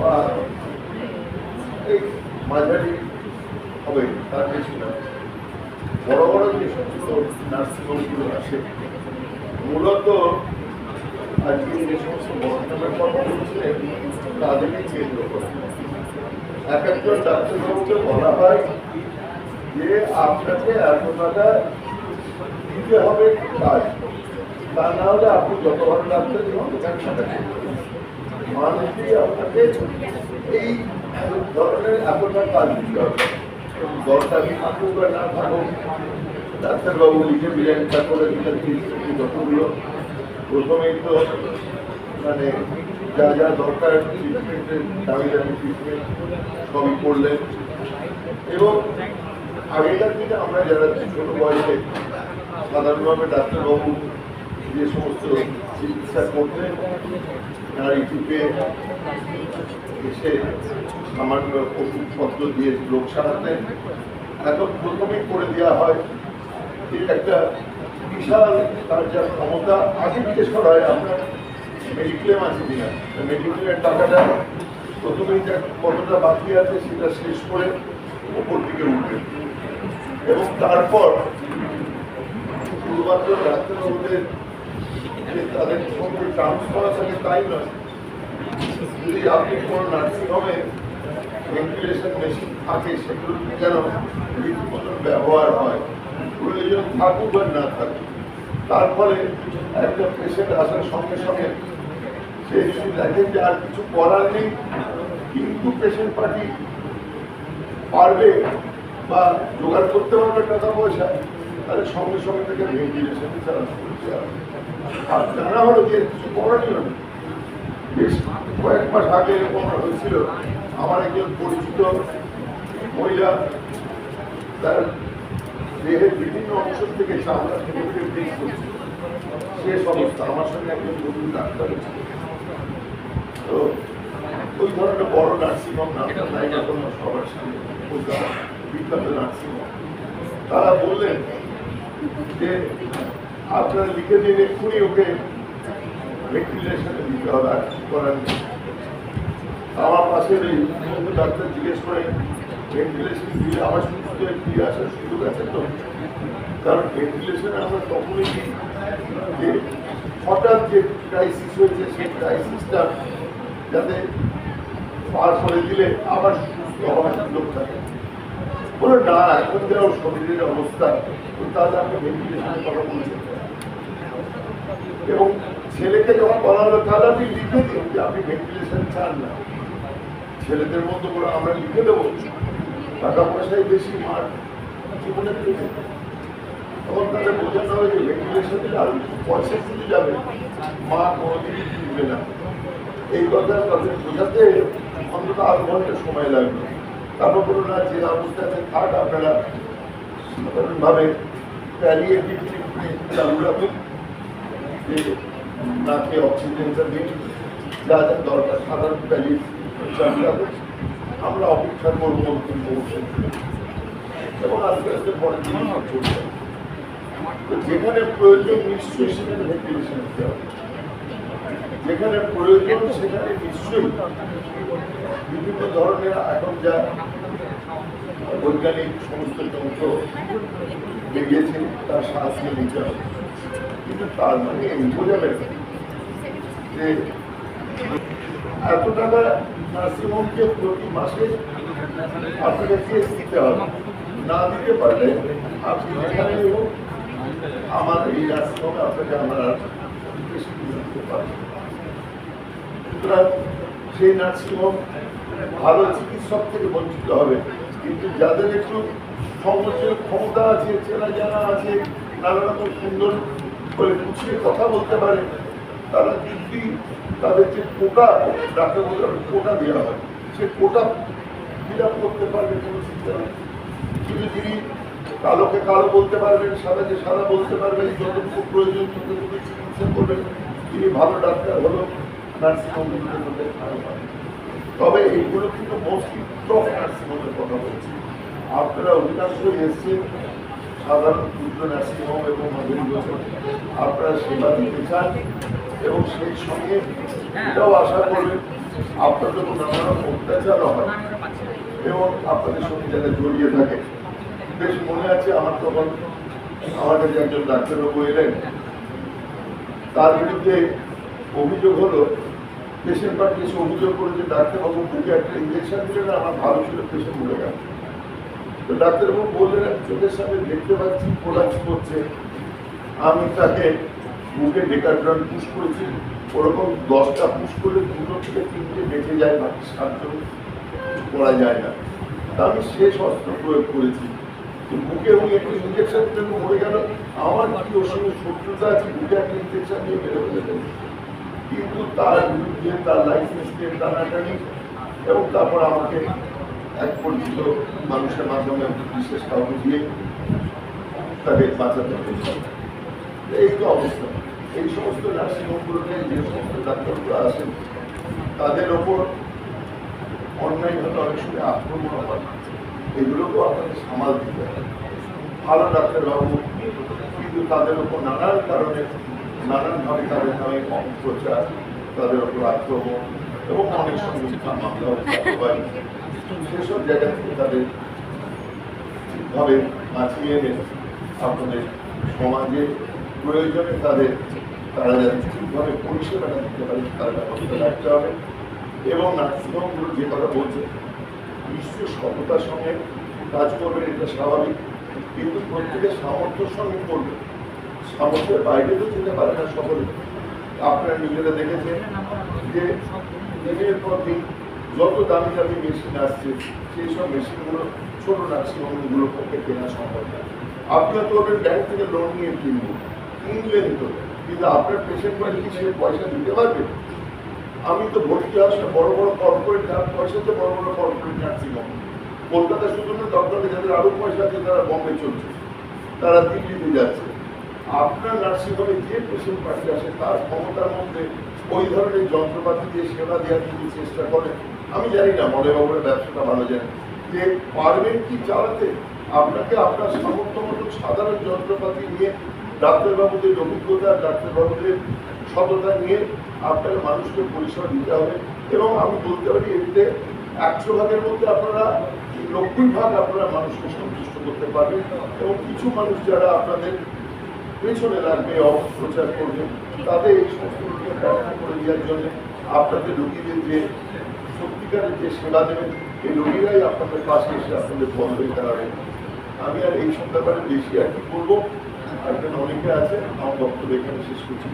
বা এই মাঝারি হবে তার বেশি না বড় বড় যে সমস্ত নার্সিংহোমগুলো আছে মূলত আজকে যে সমস্ত কথা বলছিলেন তাদেরকে কেন্দ্র করে এক একজন ডাক্তারবাবুকে বলা হয় যে আপনাকে এত টাকা দিতে হবে কাজ না হলে আপনি যত ভালো ডাক্তার দোকান সাথে মানুষই আপনাকে এই ধরনের এতটা কাজ দিতে হবে দরকার থাকুক বা না থাকুক ডাক্তারবাবু লিখে দিলেন তারপরে দিলেন যতগুলো প্রথমেই তো মানে যা যা দরকার দামি দামি ট্রিটমেন্ট সবই করলেন এবং আগেকার দিনে আমরা যারা ছোট বয়সে সাধারণভাবে ডাক্তারবাবু যে সমস্ত চিকিৎসা করতেন নারী টিপে এসে সামান্য ওষুধপত্র দিয়ে লোক সারাতেন। এখন প্রথমেই করে দেওয়া হয় যে একটা বিশাল তার যা ক্ষমতা, আগে জিজ্ঞেস করা হয় আপনার মেডিক্লেম আছে কিনা? মেডিক্লেমের টাকাটা প্রথমেই যা কতটা বাকি আছে সেটা শেষ করে ওপর দিকে উঠবে এবং তারপর শুধুমাত্র ডাক্তারবাবুদের তাদের সঙ্গে ট্রান্স করা থাকে তাই নয় যদি আপনি কোনো নার্সিংহোমে ভেন্টিলেশন মেশিন থাকে সেগুলো যেন ব্যবহার হয় প্রয়োজন থাকুক আর না থাকুক তার ফলে একটা পেশেন্ট আসার সঙ্গে সঙ্গে সে দেখেন যে আর কিছু করার নেই কিন্তু পেশেন্ট পার্টি পারবে বা জোগাড় করতে পারবে টাকা পয়সা তাহলে সঙ্গে সঙ্গে থেকে ভেন্টিলেশন চালানো করতে হবে আর হলো যে কিছু কয়েক মাস আগে এরকম হয়েছিল। আমার একজন পরিচিত মহিলা, তার দেহের বিভিন্ন অংশ থেকে থেকে সে আমার সঙ্গে একজন নতুন ডাক্তার তো ওই ধরনের বড় নার্সিংহোম না তাই এখন সবার সামনে বিখ্যাত নার্সিংহোম। তারা বললেন যে আপনারা লিখে দিন, এক্ষুনি ওকে ভেন্টিলেশনে দিতে হবে, আর করার আমার পাশে ডাক্তার জিজ্ঞেস করে ভেন্টিলেশন দিলে আমার সুস্থ ফিরে আসার সুযোগ আছে তো? কারণ ভেন্টিলেশনে আমরা তখনই যে হঠাৎ যে ক্রাইসিস হয়েছে, সেই ক্রাইসিসটা যাতে পার করে দিলে আবার সুস্থ হওয়ার সুযোগ থাকে। বলো না এখন যা ওর শরীরের অবস্থা তাহলে আপনি ভেন্টিলেশনের কথা বলছেন এবং ছেলেকে যখন বলা হলো, তাহলে আপনি লিখে দিন যে আপনি ভেন্টিলেশন চান না। ছেলেদের মতো করে আমরা লিখে দেবো। টাকা পয়সায় বেশি মার। জীবনে থেকে তখন তাদের বোঝানো হয় যে ভেন্টিলেশন দিলে আর পয়সা দিতে যাবে? মা কোনোদিনই দিবে না। এই কথা তাদের বোঝাতে অন্তত আধ ঘণ্টা সময় লাগবে। না যে অবস্থাতে থাক আপনারা সাধারণভাবে প্যালিয়েটিভ ট্রিটমেন্ট চালু রাখুন যে নাকে অক্সিজেনটা দিন যা যা দরকার সাধারণ প্যালিয়েটিভ চালু রাখুন আমরা অপেক্ষা করব এবং আস্তে আস্তে পরের দিন যেখানে প্রয়োজন নিশ্চয়ই সেখানে ভেন্টিলেশন দিতে হবে। যেখানে প্রয়োজন সেখানে নিশ্চয়ই বিভিন্ন ধরনের এখন যা বৈজ্ঞানিক সমস্ত যন্ত্র বেরিয়েছে, তার সাহায্য নিতে হবে কিন্তু তার মানে এই বোঝাবে না যে এত টাকা নার্সিংহোমকে প্রতি মাসে আপনাকে কেস দিতে হবে না দিতে পারলে আপনি যেখানেই হোক আমার এই নার্সিংহোমে আপনাকে আমরা আর বেশি কিছু দিতে পারব না। সুতরাং সেই নার্সিংহোম ভালো চিকিৎসক থেকে বঞ্চিত হবে। কিন্তু যাদের একটু সমস্যার ক্ষমতা আছে, চেনা জানা আছে, নানা রকম সুন্দর করে গুছিয়ে কথা বলতে পারে, তারা যদি তাদের যে কোটা ডাক্তার বলতে কোটা দেওয়া হয়। সে কোটা ফিল করতে পারবে কোনো চিন্তা নেই। কিন্তু যিনি কালোকে কালো বলতে পারবেন, সাদাকে সাদা বলতে পারবেন, যতটুকু প্রয়োজন ততটুকু চিকিৎসা করবেন। তিনি ভালো ডাক্তার হলো নার্সিংহোমগুলোর ভালো তবে এইগুলো কিন্তু মোস্টলি টপ নার্সিংহোমের কথা বলছি। আপনারা অধিকাংশই এসছেন সাধারণ ক্ষুদ্র নার্সিংহোম এবং মাধুরীগঞ্জ আপনারা সেবা দিতে চান এবং সেই সঙ্গে এটাও আশা করবেন আপনাদের নানা রকম অত্যাচার হয় এবং আপনাদের সঙ্গে যারা জড়িয়ে থাকে। বেশ মনে আছে আমার তখন আমার কাছে একজন ডাক্তারবাবু এলেন। তার বিরুদ্ধে অভিযোগ হলো পেশেন্ট পার্টি এসে অভিযোগ করেছে, ডাক্তারবাবু বুকে একটা ইঞ্জেকশন দিলেন আমার ভালো ছিল পেশেন্ট মরে গেল। তো ডাক্তারবাবু বললেন চোখের সামনে দেখতে পাচ্ছি কোলাপস করছে। আমি তাকে বুকে ডেকাড্রন পুশ করেছি। ওরকম দশটা পুশ করলে দুটো থেকে তিনটে বেঁচে যায়, বাকি সাতজন করা যায় না। তা আমি শেষ অস্ত্র প্রয়োগ করেছি। বুকে উনি একটু ইঞ্জেকশন জন্য মরে গেল। আমার কি ওর সঙ্গে শত্রুতা আছে? বুকে একটা ইঞ্জেকশন মেরে ফেলেছেন কিন্তু তার বিরুদ্ধে তার লাইসেন্স দিয়ে টানাটানি এবং তারপর আমাকে এক পরিচিত মানুষের মাধ্যমে বিশেষ কাউকে দিয়ে তাকে বাঁচাতে হয়েছে। এই তো অবস্থা। এই সমস্ত নার্সিংহোমগুলোতে যে সমস্ত ডাক্তারগুলো আসেন তাদের ওপর অন্যায় অন্যায়ভাবে অনেক সময় আক্রমণ হয়। এগুলোকেও আপনাকে সামাল দিতে হবে। ভালো ডাক্তারবাবু, কিন্তু তাদের ওপর নানান কারণে নানানভাবে তাদের নামে অপপ্রচার তাদের ওপর আক্রমণ এবং অনেক মিথ্যা মামলা সেসব জায়গা থেকে তাদের ঠিকভাবে বাঁচিয়ে এনে আপনাদের সমাজে প্রয়োজনে তাদের, তারা যাতে ঠিকভাবে পরিষেবাটা দিতে পারে, তার ব্যবস্থা রাখতে হবে এবং নার্সিংহোমগুলো যে কথা বলছে বিশ্ব সততার সঙ্গে কাজ করবেন, এটা স্বাভাবিক। কিন্তু প্রত্যেকের সামর্থ্যের সঙ্গে করবে সামর্থ্যের বাইরে তো যেতে পারে না সকলে। আপনারা নিজেরা দেখেছেন যে দিনের পর দিন যত দামি দামি মেশিন আসছে, সেই সব মেশিনগুলো ছোট নার্সিংহোমগুলোর পক্ষে কেনা সম্ভব না। আপনার তো ওদের ব্যাংক থেকে লোন নিয়ে কিনবো, কিনলেন তো, কিন্তু আপনার পেশেন্ট বাড়ি কি সে পয়সা দিতে পারবে? আমি তো ভর্তি আসলে বড় বড় কর্পোরেট পয়সা তো বড় বড় কর্পোরেট নার্সিংহোম কলকাতা শুধু না দরকারে যাদের আরও পয়সা আছে, তারা বম্বে চলছে। তারা দিল্লিতে যাচ্ছে। আপনার নার্সিংহোমে যে পেশেন্ট পার্টি আসে তার ক্ষমতার মধ্যে ওই ধরনের যন্ত্রপাতি দিয়ে সেবা দেওয়ার যদি চেষ্টা করেন, আমি জানি না মনে বাবুরা ব্যবসাটা ভালো জানে যে পারবেন কি চালাতে? আপনাকে আপনার সামর্থ্য মতো সাধারণ যন্ত্রপাতি নিয়ে ডাক্তারবাবুদের অভিজ্ঞতা, ডাক্তারবাবুদের সততা নিয়ে আপনার মানুষকে পরিষেবা দিতে হবে এবং আমি বলতে পারি, এতে একশো ভাগের মধ্যে আপনারা নব্বই ভাগ আপনারা মানুষকে সন্তুষ্ট করতে পারবেন এবং কিছু মানুষ যারা আপনাদের পেছনে লাগবে অপপ্রচার করবে। তাদের এই সমস্ত করে দেওয়ার জন্য আপনাদের রোগীদের যে, সত্যিকারের যে সেবা দেবেন এই রোগীরাই আপনাদের পাশে এসে আপনাদের বন্ধ হয়ে দাঁড়াবে। আমি আর এই সব ব্যাপারে বেশি আর কি করব আর অনেকে আছে, আমার বক্তব্য এখানে শেষ করছি।